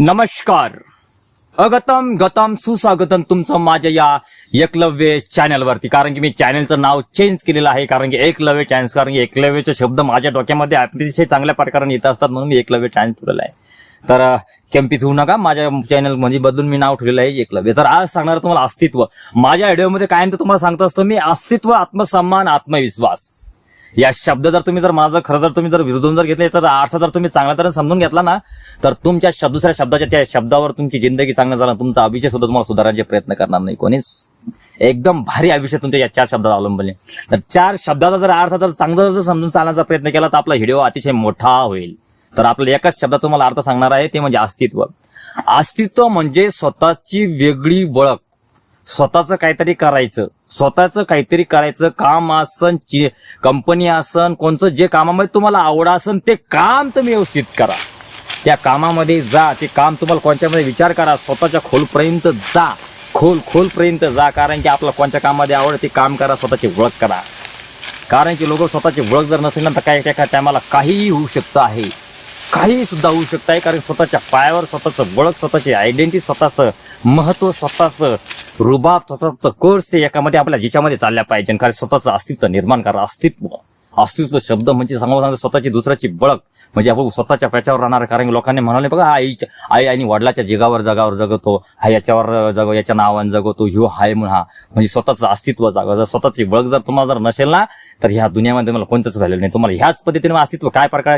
नमस्कार. अगतम गतम सुस्वागतम तुमचं माझ्या या एकलव्य चॅनलवरती कारण की मी चॅनलचं नाव चेंज केलेलं आहे. कारण की एकलव्य चॅनल कारण की एकलव्यचे शब्द माझ्या डोक्यामध्ये अतिशय चांगल्या प्रकारे येत असतात म्हणून मी एकलव्य चॅनल ठेवलेलं आहे. तर चंपित होऊ नका. माझ्या चॅनलमध्ये बदलून मी नाव ठेवलेलं आहे एकलव्य. तर आज सांगणार तुम्हाला अस्तित्व. माझ्या व्हिडिओमध्ये कायम तर तुम्हाला सांगत असतो मी अस्तित्व आत्मसन्मान आत्मविश्वास. या शब्द जर तुम्ही जर मला खरं जर तुम्ही जर विरोधून जर घेतले तर अर्थ जर तुम्ही चांगल्या तऱ्हे समजून घेतला ना तर तुमच्या शब्द दुसऱ्या शब्दाच्या त्या शब्दावर तुमची जिंदगी चांगलं झालं तुमचा अभिषेक सुद्धा तुम्हाला सुधारण्याचे प्रयत्न करणार नाही कोणी एकदम भारी अभिषेक तुमच्या या चार शब्दावर अवलंबले तर चार शब्दाचा जर अर्थ जर चांगला जर समजून चालण्याचा प्रयत्न केला तर आपला व्हिडिओ अतिशय मोठा होईल. तर आपल्या एकाच शब्दात तुम्हाला अर्थ सांगणार आहे ते म्हणजे अस्तित्व. अस्तित्व म्हणजे स्वतःची वेगळी ओळख. स्वतःचं काहीतरी करायचं. स्वतःचं काहीतरी करायचं काम असन ची- कंपनी असन कोणतं जे कामामध्ये तुम्हाला आवड असन ते काम तुम्ही व्यवस्थित करा. त्या कामामध्ये जा ते काम तुम्हाला कोणत्यामध्ये विचार करा स्वतःच्या खोलपर्यंत जा. खोल खोलपर्यंत जा कारण की आपलं कोणत्या कामामध्ये आवड ते काम करा स्वतःची ओळख करा. कारण की लोक स्वतःची ओळख जर नसेल ना तर काही एका टायमाला काहीही होऊ शकतं आहे. काही सुद्धा होऊ शकत आहे कारण स्वतःच्या पायावर स्वतःचं बळक स्वतःची आयडेंटिटी स्वतःचं महत्त्व स्वतःचं रुबाब स्वतःचं कोर्स ते एकामध्ये आपल्या जिच्यामध्ये चालल्या पाहिजे. कारण स्वतःचं अस्तित्व निर्माण करा. अस्तित्व अस्तित्व शब्द म्हणजे सांगू स्वतःची दुसऱ्याची बळक. म्हणजे आपण स्वतःच्या प्याच्यावर राहणार कारण लोकांनी म्हणाले बघा आईच्या आई आणि वडिलाच्या जगावर जगावर जगतो. हा याच्यावर जग याच्या नावाने जगतो. ह्यो हाय म्हणून हा. म्हणजे स्वतःचं अस्तित्व जागा. जर स्वतःची बळक जर तुम्हाला जर नसेल ना तर ह्या दुनियामध्ये मला कोणतंच व्हॅल्यू नाही. तुम्हाला ह्याच पद्धतीने अस्तित्व काय प्रकार